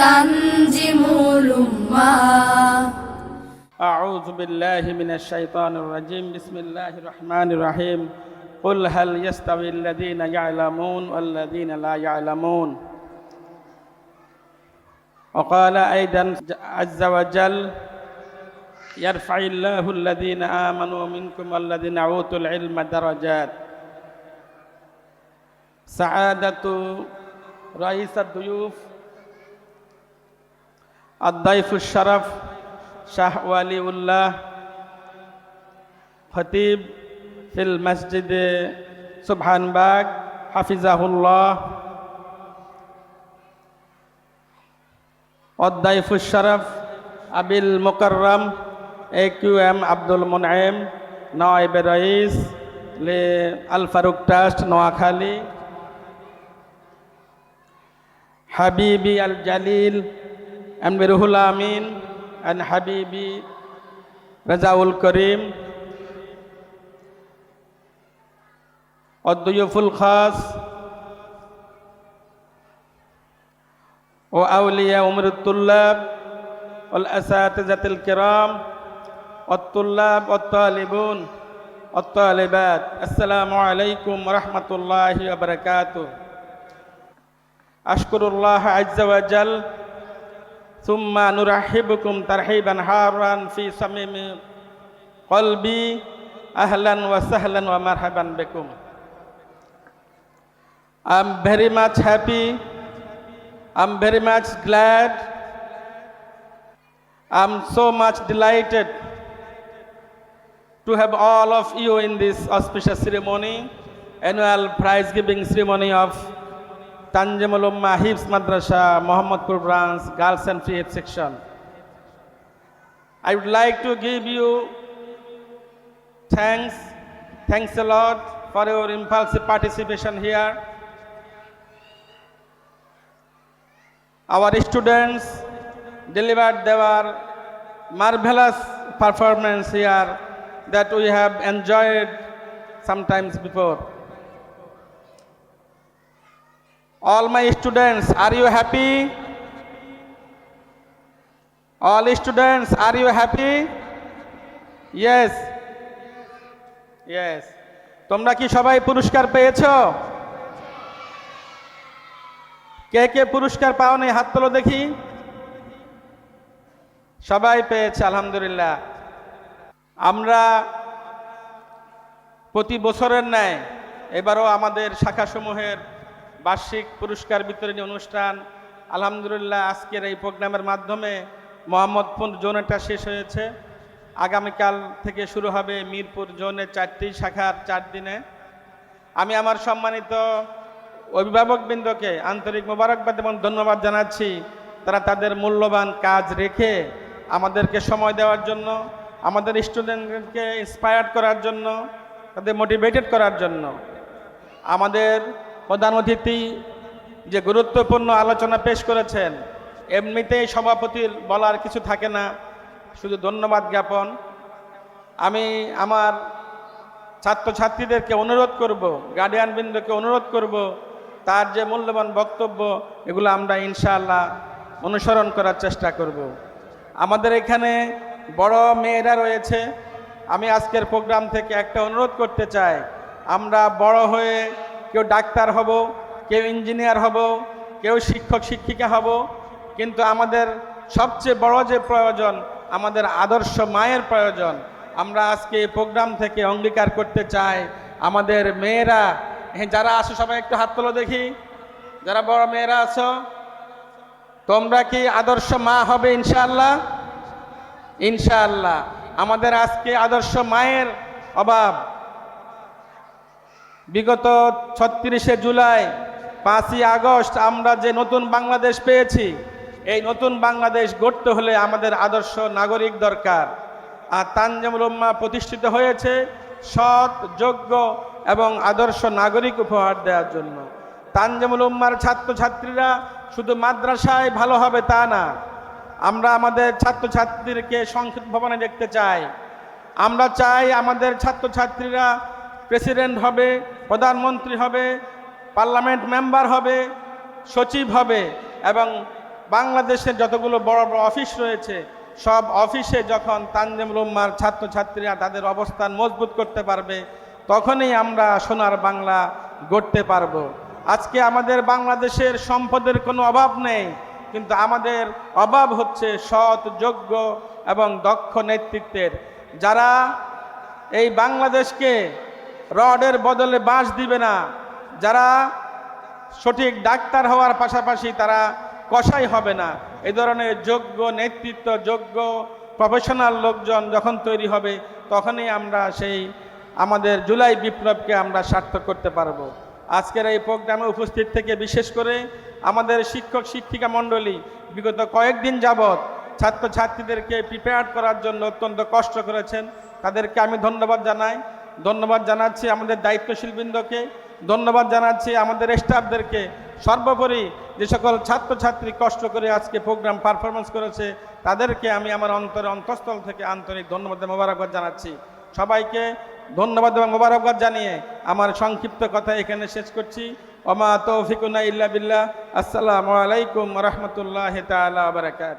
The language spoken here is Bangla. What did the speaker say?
تنجم الأمة أعوذ بالله من الشيطان الرجيم. بسم الله الرحمن الرحيم. قل هل يستوي الذين يعلمون والذين لا يعلمون؟ وقال أيضا عز وجل يرفع الله الذين آمنوا منكم والذين أوتوا العلم درجات. سعادة رئيس الضيوف আদাইফুল শরফ, শাহ ওয়ালি উল্লাহ ফতিব ফিল মসজিদে সুবহানবাগ হাফিজাহুল্লাহ। অদ্দাইফুল শরফ আবিল Mokarram A Q M Abdul Munim নায়েব রইস লে আল ফারুক ট্রাস্ট, নোয়াখালী। হাবিবি আল জালিল عن مروه الأمين عن حبيبي رزاو الكريم الضيوف الخاص وأولياء أمر الطلاب والأساتذة الكرام والطلاب والطالبون والطالبات السلام عليكم ورحمة الله وبركاته أشكر الله عز وجل I'm very much happy. I'm very much glad. I'm so much delighted to have all of you in this auspicious ceremony annual prize giving ceremony of Tanjimul Ummah Hibs Madrasa, Mohammadpur branch, Girls and Free Ed section. I would like to give you thanks, thanks a lot for your impulsive participation here. Our students delivered their marvelous performance here that we have enjoyed sometimes before. All my students, are you happy? All students, are you happy? Yes. Yes. তোমরা কি সবাই পুরস্কার পেয়েছ কে কে পুরস্কার পাওনি হাত তোলো দেখি সবাই পেয়েছে আলহামদুলিল্লাহ আমরা প্রতি বছরের ন্যায় এবারও আমাদের শাখাসমূহের বার্ষিক পুরস্কার বিতরণী অনুষ্ঠান। আলহামদুলিল্লাহ, আজকের এই প্রোগ্রামের মাধ্যমে মোহাম্মদপুর জোনেটা শেষ হয়েছে। আগামীকাল থেকে শুরু হবে মিরপুর জোনের চারটি শাখার চার দিনে। আমি আমার সম্মানিত অভিভাবকবৃন্দকে আন্তরিক মোবারকবাদ এবং ধন্যবাদ জানাচ্ছি। তারা তাদের মূল্যবান কাজ রেখে আমাদেরকে সময় দেওয়ার জন্য, আমাদের স্টুডেন্টকে ইন্সপায়ার্ড করার জন্য, তাদের মোটিভেটেড করার জন্য, আমাদের প্রধান অতিথি যে গুরুত্বপূর্ণ আলোচনা পেশ করেছেন, এমনিতেই সভাপতির বলার কিছু থাকে না, শুধু ধন্যবাদ জ্ঞাপন। আমি আমার ছাত্রছাত্রীদেরকে অনুরোধ করব, গার্ডিয়ানবৃন্দকে অনুরোধ করব, তার যে মূল্যবান বক্তব্য, এগুলো আমরা ইনশাআল্লাহ অনুসরণ করার চেষ্টা করব। আমাদের এখানে বড় মেয়েরা রয়েছে। আমি আজকের প্রোগ্রাম থেকে একটা অনুরোধ করতে চাই, আমরা বড় হয়ে কেউ ডাক্তার হব কেউ ইঞ্জিনিয়ার হব কেউ শিক্ষক শিক্ষিকা হব। কিন্তু আমাদের সবচেয়ে বড় যে প্রয়োজন আমাদের আদর্শ মায়ের প্রয়োজন আমরা আজকে এই প্রোগ্রাম থেকে অঙ্গীকার করতে চাই। আমাদের মেয়েরা হ্যাঁ, যারা আসো সবাই একটু হাত তোলো দেখি। যারা বড় মেয়েরা আছো তোমরা কি আদর্শ মা হবে ইনশাআল্লাহ? ইনশাআল্লাহ। আমাদের আজকে আদর্শ মায়ের অভাব। বিগত ছত্রিশে জুলাই, পাঁচই আগস্ট আমরা যে নতুন বাংলাদেশ পেয়েছি, এই নতুন বাংলাদেশ গড়তে হলে আমাদের আদর্শ নাগরিক দরকার। আর তানজামুল উম্মা প্রতিষ্ঠিত হয়েছে সৎ, যোগ্য এবং আদর্শ নাগরিক উপহার দেওয়ার জন্য। তানজামুল উম্মার ছাত্রছাত্রীরা শুধু মাদ্রাসায় ভালো হবে তা না, আমরা আমাদের ছাত্রছাত্রীদেরকে সংসদ ভবনে দেখতে চাই। আমরা চাই আমাদের ছাত্রছাত্রীরা প্রেসিডেন্ট হবে প্রধানমন্ত্রী হবে, পার্লামেন্ট মেম্বার হবে, সচিব হবে এবং বাংলাদেশের যতগুলো বড় বড় অফিস রয়েছে, সব অফিসে যখন তানজিমুল রুম্মার ছাত্রছাত্রীরা তাদের অবস্থান মজবুত করতে পারবে, তখনই আমরা সোনার বাংলা গড়তে পারব। আজকে আমাদের বাংলাদেশের সম্পদের কোনো অভাব নেই, কিন্তু আমাদের অভাব হচ্ছে সৎ, যোগ্য এবং দক্ষ নেতৃত্বের। যারা এই বাংলাদেশকে রডের বদলে বাঁশ দিবে না। যারা সঠিক ডাক্তার হওয়ার পাশাপাশি তারা কষাই হবে না। এই ধরনের যোগ্য নেতৃত্ব, যোগ্য প্রফেশনাল লোকজন যখন তৈরি হবে, তখনই আমরা সেই আমাদের জুলাই বিপ্লবকে আমরা সার্থক করতে পারব। আজকের এই প্রোগ্রামে উপস্থিত থেকে বিশেষ করে আমাদের শিক্ষক, শিক্ষিকা মণ্ডলী, বিগত কয়েকদিন যাবৎ ছাত্রছাত্রীদেরকে প্রিপেয়ার করার জন্য অত্যন্ত কষ্ট করেছেন। তাদেরকে আমি ধন্যবাদ জানাই। ধন্যবাদ জানাচ্ছি আমাদের দায়িত্বশীলবৃন্দকে, ধন্যবাদ জানাচ্ছি আমাদের স্টাফদেরকে। সর্বোপরি যে সকল ছাত্রছাত্রী কষ্ট করে আজকে প্রোগ্রাম পারফরমেন্স করেছে, তাদেরকে আমি আমার অন্তরে অন্তঃস্থল থেকে আন্তরিক ধন্যবাদ মোবারকবাদ জানাচ্ছি। সবাইকে ধন্যবাদ এবং মোবারকবাদ জানিয়ে আমার সংক্ষিপ্ত কথা এখানে শেষ করছি। অমা তৌফিকুনা ইল্লা বিল্লাহ। আসসালামু আলাইকুম রহমতুল্লাহ তালা বারাকাত